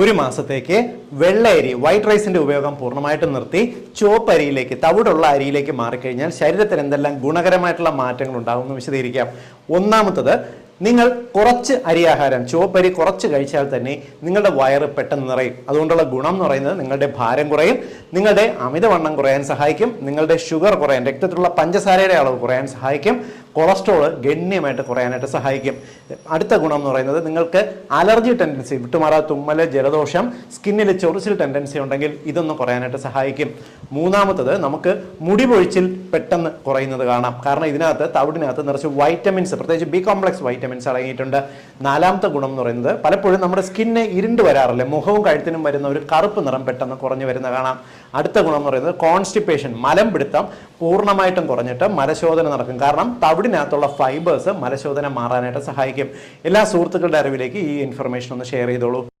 ഒരു മാസത്തേക്ക് വെള്ള അരി വൈറ്റ് റൈസിന്റെ ഉപയോഗം പൂർണമായിട്ടും നിർത്തി ചുവപ്പ് അരിയിലേക്ക് തവിടുള്ള അരിയിലേക്ക് മാറിക്കഴിഞ്ഞാൽ ശരീരത്തിന് എന്തെല്ലാം ഗുണകരമായിട്ടുള്ള മാറ്റങ്ങൾ ഉണ്ടാകും എന്ന് വിശദീകരിക്കാം. ഒന്നാമത്തത് നിങ്ങൾ കുറച്ച് അരിയാഹാരം ചുവപ്പരി കുറച്ച് കഴിച്ചാൽ തന്നെ നിങ്ങളുടെ വയറ് പെട്ടെന്ന് നിറയും. അതുകൊണ്ടുള്ള ഗുണം എന്ന് പറയുന്നത് നിങ്ങളുടെ ഭാരം കുറയും നിങ്ങളുടെ അമിതവണ്ണം കുറയാൻ സഹായിക്കും നിങ്ങളുടെ ഷുഗർ കുറയാൻ രക്തത്തിലുള്ള പഞ്ചസാരയുടെ അളവ് കുറയാൻ സഹായിക്കും കൊളസ്ട്രോൾ ഗണ്യമായിട്ട് കുറയാനായിട്ട് സഹായിക്കും. അടുത്ത ഗുണം എന്ന് പറയുന്നത് നിങ്ങൾക്ക് അലർജി ടെൻഡൻസി വിട്ടുമാറാ തുമ്മൽ ജലദോഷം സ്കിന്നിൽ ചൊറിച്ചിൽ ടെൻഡൻസി ഉണ്ടെങ്കിൽ ഇതൊന്ന് കുറയാനായിട്ട് സഹായിക്കും. മൂന്നാമത്തത് നമുക്ക് മുടി പൊഴിച്ചിൽ പെട്ടെന്ന് കുറയുന്നത് കാണാം. കാരണം ഇതിനകത്ത് തവിടിനകത്ത് നിറച്ച് വൈറ്റമിൻസ് പ്രത്യേകിച്ച് ബി കോംപ്ലക്സ് വൈറ്റമിൻസ് അടങ്ങിയിട്ടുണ്ട്. നാലാമത്തെ ഗുണം എന്ന് പറയുന്നത് പലപ്പോഴും നമ്മുടെ സ്കിന്നെ ഇരുണ്ട് വരാറില്ല. മുഖവും കഴുത്തിനും വരുന്ന ഒരു കറുപ്പ് നിറം പെട്ടെന്ന് കുറഞ്ഞു വരുന്ന കാണാം. അടുത്ത ഗുണം എന്ന് പറയുന്നത് കോൺസ്റ്റിപ്പേഷൻ മലം പിടുത്തം പൂർണമായിട്ടും കുറഞ്ഞിട്ട് മലശോധന നടക്കും. കാരണം തവിടിനകത്തുള്ള ഫൈബേഴ്സ് മലശോധന മാറാനായിട്ട് സഹായിക്കും. എല്ലാ സുഹൃത്തുക്കളുടെ അറിവിലേക്ക് ഈ ഇൻഫർമേഷൻ ഒന്ന് ഷെയർ ചെയ്തോളൂ.